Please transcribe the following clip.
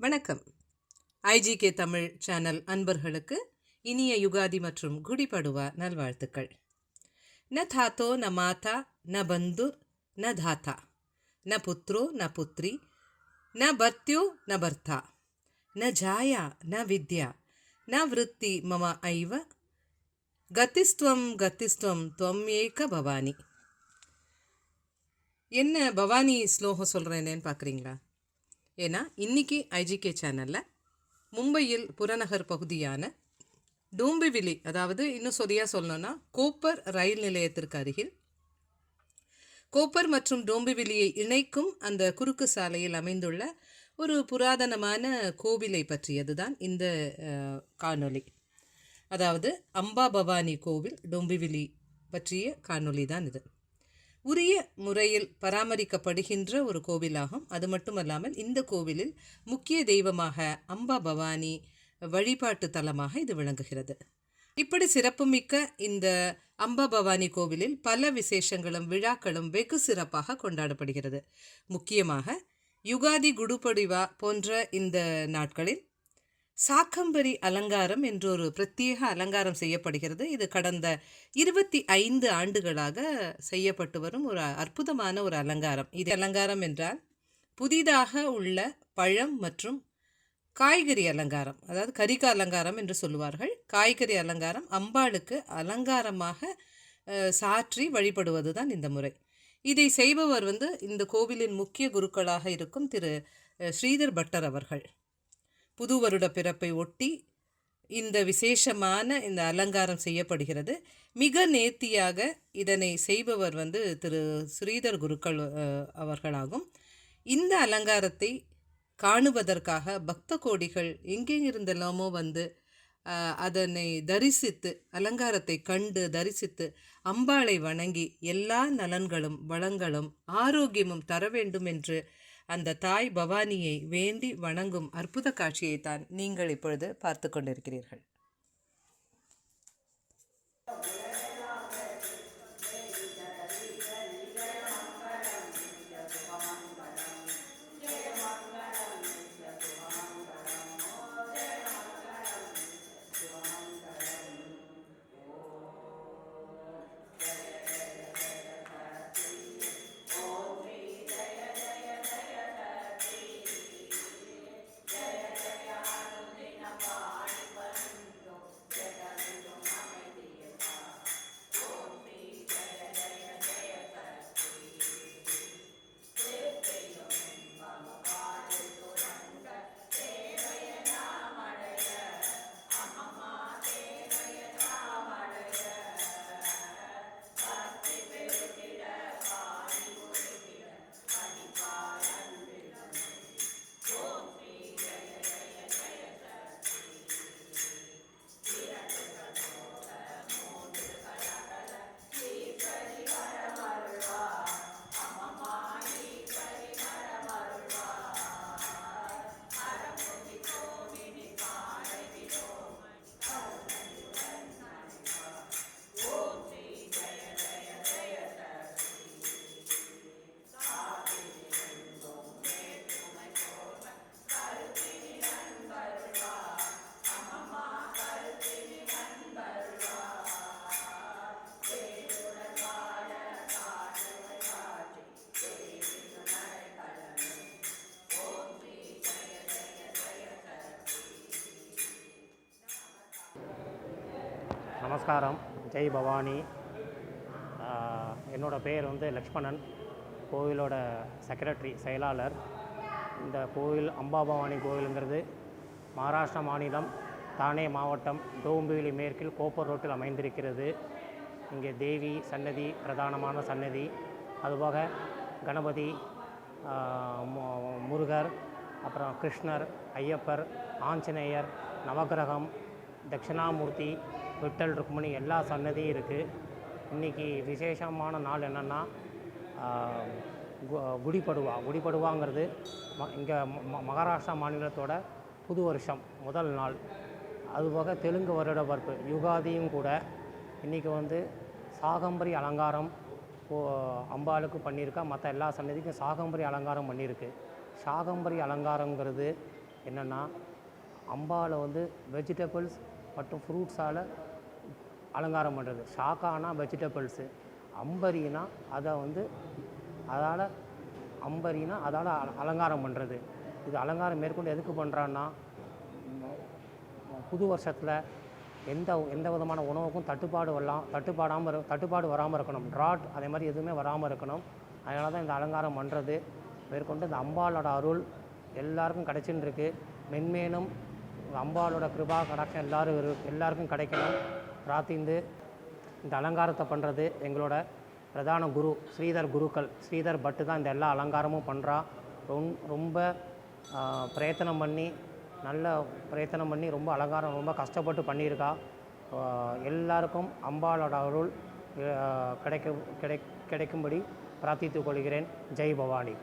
வணக்கம். IGK Tamil channel அன்பர்களுக்கு இனிய யுகாதி மற்றும் குடிபடுவா நல்வாழ்த்துக்கள். ந தாத்தோ ந மாதா ந பந்துர் ந தாத்தா. ந புத்ரோ ந புத்ரி ந பர்த்யோ ந பர்த்தா. ந ஜாயா ந வித்யா. ந விருத்தி மம ஐவ. கத்திஸ்துவம் கத்திஸ்துவம் துவம் ஏக பவானி. என்ன பவானி ஸ்லோகம் சொல்கிறேனேன்னு பார்க்குறீங்களா ஏன்னா இன்னைக்கு ஐஜிகே சேனலில் மும்பையில் புறநகர் பகுதியான டூம்பிவிலி அதாவது இன்னும் சரியாக சொல்லணும்னா கோப்பர் ரயில் நிலையத்திற்கு அருகில். கோப்பர் மற்றும் டோம்பிவிலியை இணைக்கும் அந்த குறுக்கு சாலையில் அமைந்துள்ள ஒரு புராதனமான கோவிலை பற்றியது தான் இந்த காணொளி. அதாவது அம்பா பவானி கோவில் டோம்பிவிலி பற்றிய காணொளி தான் இது. உரிய முறையில் பராமரிக்கப்படுகின்ற ஒரு கோவிலாகும். அது மட்டுமல்லாமல் இந்த கோவிலில் முக்கிய தெய்வமாக அம்பா பவானி வழிபாட்டு தலமாக இது விளங்குகிறது. இப்படி சிறப்புமிக்க இந்த அம்பா பவானி கோவிலில் பல விசேஷங்களும் விழாக்களும் வெகு சிறப்பாக கொண்டாடப்படுகிறது. முக்கியமாக யுகாதி குடுபடிவா போன்ற இந்த நாட்களில் சாக்கம்பரி அலங்காரம் என்றொரு பிரத்யேக அலங்காரம் செய்யப்படுகிறது. இது கடந்த இருபத்தி ஐந்து ஆண்டுகளாக செய்யப்பட்டு வரும் ஒரு அற்புதமான ஒரு அலங்காரம். இது அலங்காரம் என்றால் புதிதாக உள்ள பழம் மற்றும் காய்கறி அலங்காரம். அதாவது கரிக அலங்காரம் என்று சொல்லுவார்கள். காய்கறி அலங்காரம் அம்பாளுக்கு அலங்காரமாக சாற்றி வழிபடுவது தான் இந்த முறை. இதை செய்பவர் வந்து இந்த கோவிலின் முக்கிய குருக்களாக இருக்கும் திரு ஸ்ரீதர் பட்டர் அவர்கள். புது வருட பிறப்பை ஒட்டி இந்த விசேஷமான இந்த அலங்காரம் செய்யப்படுகிறது. மிக நேர்த்தியாக இதனை செய்பவர் வந்து திரு ஸ்ரீதர் குருக்கள் அவர்களாகும். இந்த அலங்காரத்தை காணுவதற்காக பக்த கோடிகள் எங்கெங்கிருந்தெல்லாமோ வந்து அதனை தரிசித்து அலங்காரத்தை கண்டு தரிசித்து அம்பாளை வணங்கி எல்லா நலன்களும் வளங்களும் ஆரோக்கியமும் தர வேண்டும் என்று அந்த தாய் பவானியை வேண்டி வணங்கும் அற்புத காட்சியைத்தான் நீங்கள் இப்பொழுது பார்த்து கொண்டிருக்கிறீர்கள். நமஸ்காரம். ஜெய் பவானி. என்னோட பேர் வந்து லக்ஷ்மணன். கோவிலோட செக்ரட்டரி செயலாளர். இந்த கோவில் அம்பா பவானி கோவிலுங்கிறது மகாராஷ்டிரா மாநிலம் தானே மாவட்டம் டோம்பிவிலி மேற்கில் கோப்பர் ரோட்டில் அமைந்திருக்கிறது. இங்கே தேவி சன்னதி பிரதானமான சன்னதி. அதுபோக கணபதி முருகர் அப்புறம் கிருஷ்ணர் ஐயப்பர் ஆஞ்சநேயர் நவகிரகம் தட்சிணாமூர்த்தி விட்டல் ருக்மணி எல்லா சன்னதியும் இருக்குது இன்றைக்கி விசேஷமான நாள் என்னென்னா குடிபடுவா. குடிப்படுவாங்கிறது ம இங்கே ம மகாராஷ்டிரா மாநிலத்தோட புது வருஷம் முதல் நாள். அதுபோக தெலுங்கு வருட பருப்பு யுகாதியும் கூட இன்றைக்கி வந்து சாகம்பரி அலங்காரம் அம்பாளுக்கு பண்ணியிருக்கா. மற்ற எல்லா சன்னதிக்கும் சாகம்பரி அலங்காரம் பண்ணியிருக்கு. சாகம்பரி அலங்காரங்கிறது என்னென்னா அம்பாவில் வந்து வெஜிடபிள்ஸ் மற்றும் ஃப்ரூட்ஸால் அலங்காரம் பண்ணுறது ஷாக்கானா வெஜிடபிள்ஸு அம்பரினா அதை வந்து அதால் அம்பரினா அதால் அல- அலங்காரம் பண்ணுறது இது அலங்காரம் மேற்கொண்டு எதுக்கு பண்ணுறான்னா புது வருஷத்தில் எந்த எந்த விதமான உணவுக்கும் தட்டுப்பாடு வரலாம் தட்டுப்பாடாமல் இரு தட்டுப்பாடு வராமல் இருக்கணும். ட்ராட் அதே மாதிரி எதுவுமே வராமல் இருக்கணும். அதனால தான் இந்த அலங்காரம் பண்ணுறது மேற்கொண்டு இந்த அம்பாளோட அருள் எல்லாருக்கும் கிடைச்சின்னு இருக்குது மென்மேலும் அம்பாளோட கிருபா கடாட்சம் எல்லாரும் எல்லாருக்கும் கிடைக்கணும். பிரார்த்திந்து இந்த அலங்காரத்தை பண்ணுறது எங்களோட பிரதான குரு ஸ்ரீதர் குருக்கள். ஸ்ரீதர் பட்டு தான் இந்த எல்லா அலங்காரமும் பண்ணுறா ரொம் ரொம்ப பிரயத்தனம் பண்ணி நல்ல பிரயத்தனம் பண்ணி ரொம்ப அலங்காரம் ரொம்ப கஷ்டப்பட்டு பண்ணியிருக்கா. எல்லாருக்கும் அம்பாளோட அருள் கிடைக்க கிடை கிடைக்கும்படி பிரார்த்தித்துக் கொள்கிறேன். ஜெய் பவானி.